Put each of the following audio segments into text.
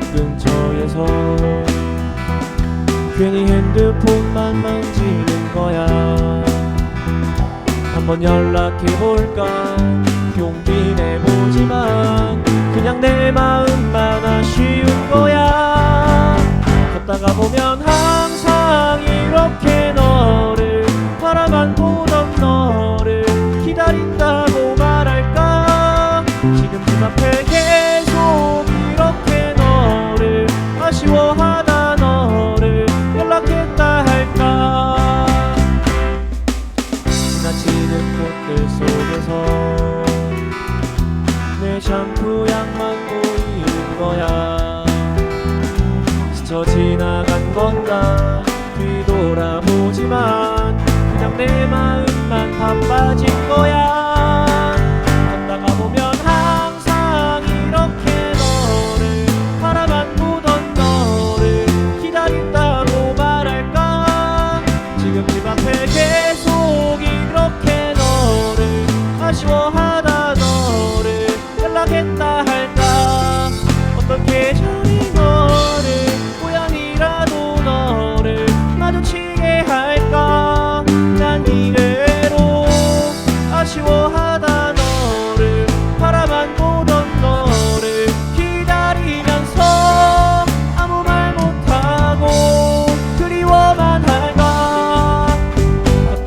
집 근처에서 괜히 핸드폰만 만지는 거야. 한번 연락해볼까? 용기 내보지만 그냥 내 마음만 아쉬운 거야. 걷다가 보면 항상 이렇게 스쳐 지나간 건가 뒤돌아보지만 그냥 내 마음만 바빠진 거야. 걷다가 보면 항상 이렇게 너를 바라만 보던 너를 기다린다고 말할까? 지금 집 앞에 계속 이렇게 너를 아쉬워하다 너를 연락했다 할까? 계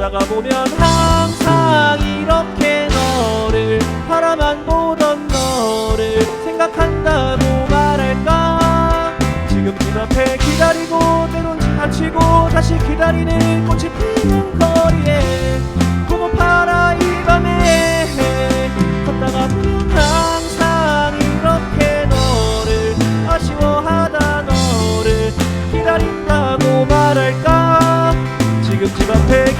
걷다가 보면 항상 이렇게 너를 바라만 보던 너를 생각한다고 말할까? 지금 집 앞에 기다리고 때론 지나치고 다시 기다리는 꽃이 피는 거리에 고무파라 이 밤에 걷다가 보면 항상 이렇게 너를 아쉬워하다 너를 기다린다고 말할까? 지금 집 앞에